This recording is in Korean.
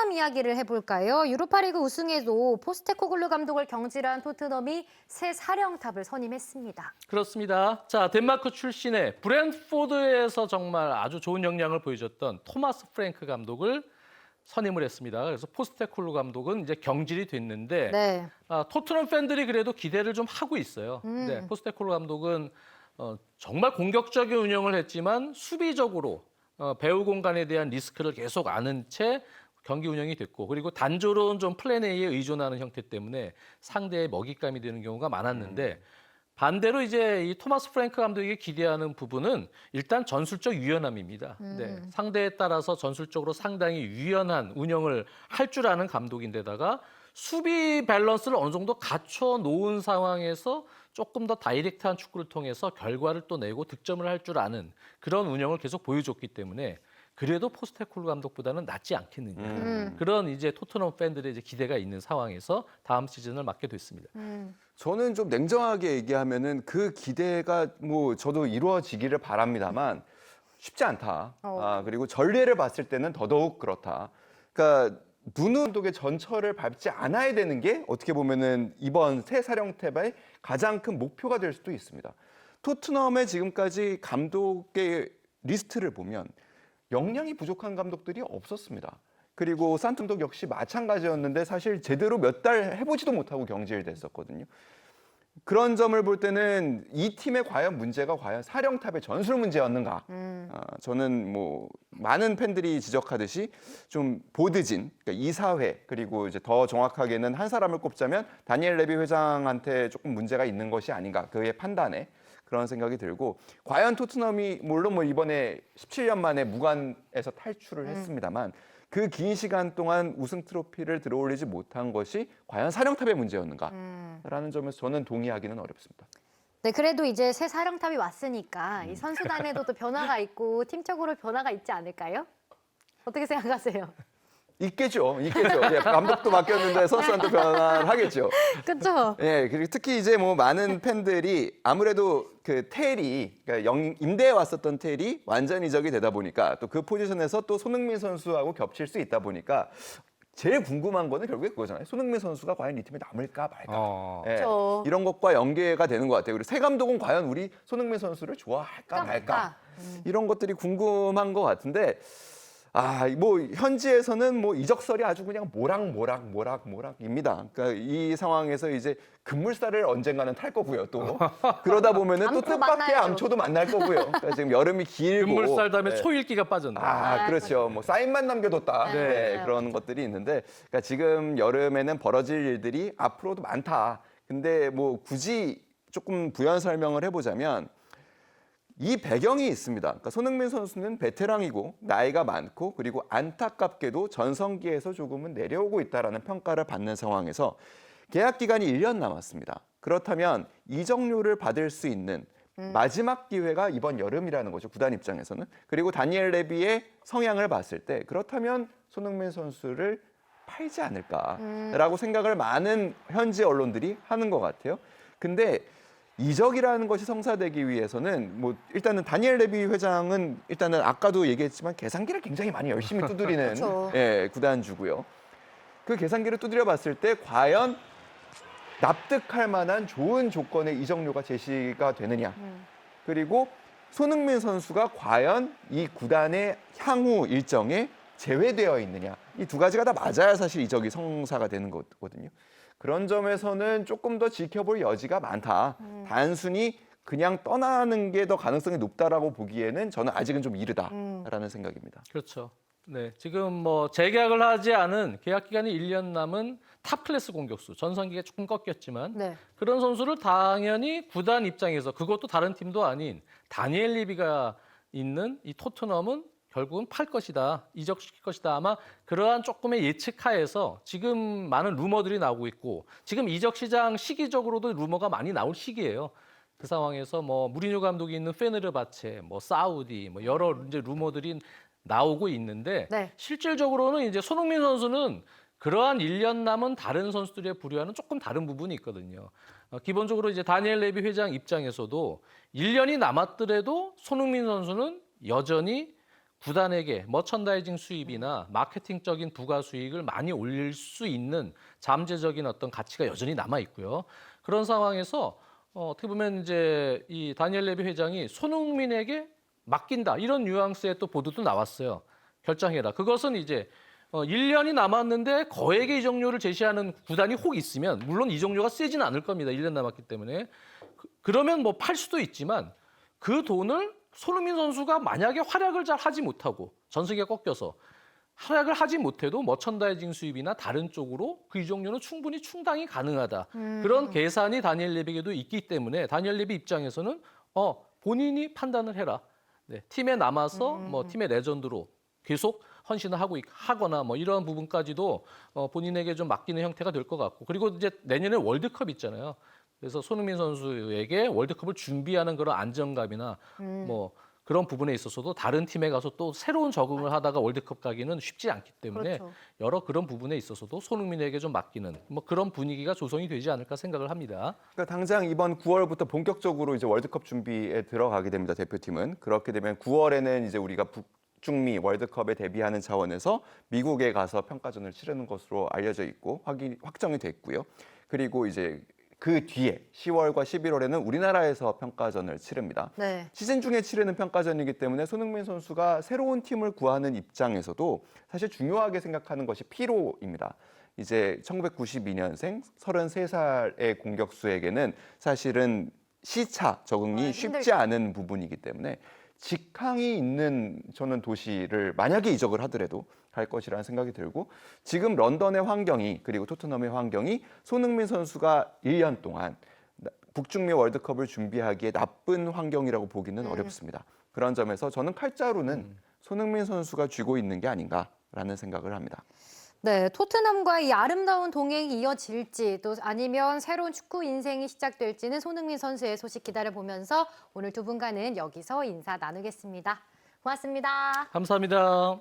토트넘 이야기를 해볼까요? 유로파리그 우승에도 포스테코글루 감독을 경질한 토트넘이 새 사령탑을 선임했습니다. 그렇습니다. 자, 덴마크 출신의 브랜포드에서 정말 아주 좋은 역량을 보여줬던 토마스 프랭크 감독을 선임을 했습니다. 그래서 포스테콜루 감독은 이제 경질이 됐는데 네. 아, 토트넘 팬들이 그래도 기대를 좀 하고 있어요. 음. 네, 포스테콜루 감독은 어, 정말 공격적인 운영을 했지만 수비적으로 어, 배우 공간에 대한 리스크를 계속 아는 채 경기 운영이 됐고 그리고 단조로운 좀 플랜 A에 의존하는 형태 때문에 상대의 먹잇감이 되는 경우가 많았는데 반대로 이제 이 토마스 프랭크 감독에게 기대하는 부분은 일단 전술적 유연함입니다. 네, 상대에 따라서 전술적으로 상당히 유연한 운영을 할 줄 아는 감독인데다가 수비 밸런스를 어느 정도 갖춰 놓은 상황에서 조금 더 다이렉트한 축구를 통해서 결과를 또 내고 득점을 할 줄 아는 그런 운영을 계속 보여줬기 때문에 그래도 포스테콜 감독보다는 낫지 않겠느냐 음. 그런 이제 토트넘 팬들의 이제 기대가 있는 상황에서 다음 시즌을 맡게 됐습니다. 음. 저는 좀 냉정하게 얘기하면은 그 기대가 뭐 저도 이루어지기를 바랍니다만 쉽지 않다. 어. 아, 그리고 전례를 봤을 때는 더더욱 그렇다. 그러니까 문우 감독의 전철을 밟지 않아야 되는 게 어떻게 보면은 이번 새 사령탑의 가장 큰 목표가 될 수도 있습니다. 토트넘의 지금까지 감독의 리스트를 보면 역량이 부족한 감독들이 없었습니다. 그리고 산tum독 역시 마찬가지였는데 사실 제대로 몇 달 해보지도 못하고 경질됐었거든요. 그런 점을 볼 때는 이 팀의 과연 문제가 과연 사령탑의 전술 문제였는가? 음. 아, 저는 뭐 많은 팬들이 지적하듯이 좀 보드진, 그러니까 이사회 그리고 이제 더 정확하게는 한 사람을 꼽자면 다니엘 레비 회장한테 조금 문제가 있는 것이 아닌가 그의 판단에 그런 생각이 들고 과연 토트넘이 물론 뭐 이번에 17년 만에 무관에서 탈출을 했습니다만 그 긴 시간 동안 우승 트로피를 들어올리지 못한 것이 과연 사령탑의 문제였는가라는 점에서 저는 동의하기는 어렵습니다. 네, 그래도 이제 새 사령탑이 왔으니까 이 선수단에도 또 변화가 있고 팀적으로 변화가 있지 않을까요? 어떻게 생각하세요? 있겠죠, 있겠죠. 예, 감독도 바뀌었는데 선수단도 변화를 하겠죠. 그렇죠. 예, 그리고 특히 이제 뭐 많은 팬들이 아무래도 그 텔이 그러니까 영, 임대에 왔었던 텔이 완전 이적이 되다 보니까 또 그 포지션에서 또 손흥민 선수하고 겹칠 수 있다 보니까 제일 궁금한 거는 결국에 그거잖아요. 손흥민 선수가 과연 이 팀에 남을까 말까. 어. 예, 그렇죠. 이런 것과 연계가 되는 것 같아요. 그리고 새 감독은 과연 우리 손흥민 선수를 좋아할까 할까 말까 말까. 이런 것들이 궁금한 것 같은데 아, 뭐 현지에서는 뭐 이적설이 아주 그냥 모락 모락 모락 모락입니다. 그러니까 이 상황에서 이제 급물살을 언젠가는 탈 거고요. 또 그러다 보면은 또 암초 뜻밖의 만나야죠. 암초도 만날 거고요. 그러니까 지금 여름이 길고 금물살 다음에 네. 초일기가 빠졌네. 아, 그렇죠. 뭐 사인만 남겨뒀다. 네. 네, 그런 것들이 있는데, 그러니까 지금 여름에는 벌어질 일들이 앞으로도 많다. 근데 뭐 굳이 조금 부연 설명을 해보자면 이 배경이 있습니다. 그러니까 손흥민 선수는 베테랑이고 나이가 많고 그리고 안타깝게도 전성기에서 조금은 내려오고 있다라는 평가를 받는 상황에서 계약 기간이 1년 남았습니다. 그렇다면 이적료를 받을 수 있는 마지막 기회가 이번 여름이라는 거죠. 구단 입장에서는. 그리고 다니엘 레비의 성향을 봤을 때 그렇다면 손흥민 선수를 팔지 않을까라고 생각을 많은 현지 언론들이 하는 것 같아요. 근데 이적이라는 것이 성사되기 위해서는 뭐 일단은 다니엘 레비 회장은 일단은 아까도 얘기했지만 계산기를 굉장히 많이 열심히 두드리는 그렇죠. 예, 구단주고요. 그 계산기를 두드려 봤을 때 과연 납득할 만한 좋은 조건의 이적료가 제시가 되느냐. 그리고 손흥민 선수가 과연 이 구단의 향후 일정에 제외되어 있느냐. 이 두 가지가 다 맞아야 사실 이적이 성사가 되는 거거든요. 그런 점에서는 조금 더 지켜볼 여지가 많다. 단순히 그냥 떠나는 게 더 가능성이 높다라고 보기에는 저는 아직은 좀 이르다라는 생각입니다. 그렇죠. 네, 지금 뭐 재계약을 하지 않은 계약 기간이 1년 남은 탑 클래스 공격수 전성기가 조금 꺾였지만 네. 그런 선수를 당연히 구단 입장에서 그것도 다른 팀도 아닌 다니엘 리비가 있는 이 토트넘은 결국은 팔 것이다 이적시킬 것이다 아마 그러한 조금의 예측하에서 지금 많은 루머들이 나오고 있고 지금 이적 시장 시기적으로도 루머가 많이 나올 시기예요. 그 상황에서 뭐 무리뉴 감독이 있는 페네르바체, 뭐 사우디, 뭐 여러 이제 루머들이 나오고 있는데 네. 실질적으로는 이제 손흥민 선수는 그러한 1년 남은 다른 선수들의 부류와는 조금 다른 부분이 있거든요. 어, 기본적으로 이제 다니엘 레비 회장 입장에서도 1년이 남았더라도 손흥민 선수는 여전히 구단에게 머천다이징 수입이나 마케팅적인 부가 수익을 많이 올릴 수 있는 잠재적인 어떤 가치가 여전히 남아 있고요. 그런 상황에서 어, 어떻게 보면 이제 이 다니엘 레비 회장이 손흥민에게 맡긴다 이런 뉘앙스의 또 보도도 나왔어요. 결정해라. 그것은 이제 어, 1년이 남았는데 거액의 이적료를 제시하는 구단이 혹 있으면 물론 이적료가 세지는 않을 겁니다. 1년 남았기 때문에 그, 그러면 뭐 팔 수도 있지만 그 돈을 손흥민 선수가 만약에 활약을 잘 하지 못하고 전세계가 꺾여서 활약을 하지 못해도 머천다이징 수입이나 다른 쪽으로 그 이적료는 충분히 충당이 가능하다. 그런 계산이 다니엘 레비에게도 있기 때문에 다니엘 레비 입장에서는 어 본인이 판단을 해라. 네, 팀에 남아서 뭐 팀의 레전드로 계속 헌신을 하고 있- 하거나 뭐 이런 부분까지도 어, 본인에게 좀 맡기는 형태가 될 것 같고 그리고 이제 내년에 월드컵 있잖아요. 그래서 손흥민 선수에게 월드컵을 준비하는 그런 안정감이나 뭐 그런 부분에 있어서도 다른 팀에 가서 또 새로운 적응을 하다가 월드컵 가기는 쉽지 않기 때문에 그렇죠. 여러 그런 부분에 있어서도 손흥민에게 좀 맡기는 뭐 그런 분위기가 조성이 되지 않을까 생각을 합니다. 그러니까 당장 이번 9월부터 본격적으로 이제 월드컵 준비에 들어가게 됩니다. 대표팀은 그렇게 되면 9월에는 이제 우리가 북 중미 월드컵에 대비하는 차원에서 미국에 가서 평가전을 치르는 것으로 알려져 있고 확인 확정이 됐고요. 그리고 이제 그 뒤에 10월과 11월에는 우리나라에서 평가전을 치릅니다. 네. 시즌 중에 치르는 평가전이기 때문에 손흥민 선수가 새로운 팀을 구하는 입장에서도 사실 중요하게 생각하는 것이 피로입니다. 이제 1992년생 33살의 공격수에게는 사실은 시차 적응이 아, 쉽지. 않은 부분이기 때문에 직항이 있는 저는 도시를 만약에 이적을 하더라도 갈 것이라는 생각이 들고 지금 런던의 환경이 그리고 토트넘의 환경이 손흥민 선수가 1년 동안 나- 북중미 월드컵을 준비하기에 나쁜 환경이라고 보기는 음. 어렵습니다. 그런 점에서 저는 칼자루는 손흥민 선수가 쥐고 있는 게 아닌가라는 생각을 합니다. 네, 토트넘과 이 아름다운 동행이 이어질지 또 아니면 새로운 축구 인생이 시작될지는 손흥민 선수의 소식 기다려 보면서 오늘 두 분과는 여기서 인사 나누겠습니다. 고맙습니다. 감사합니다.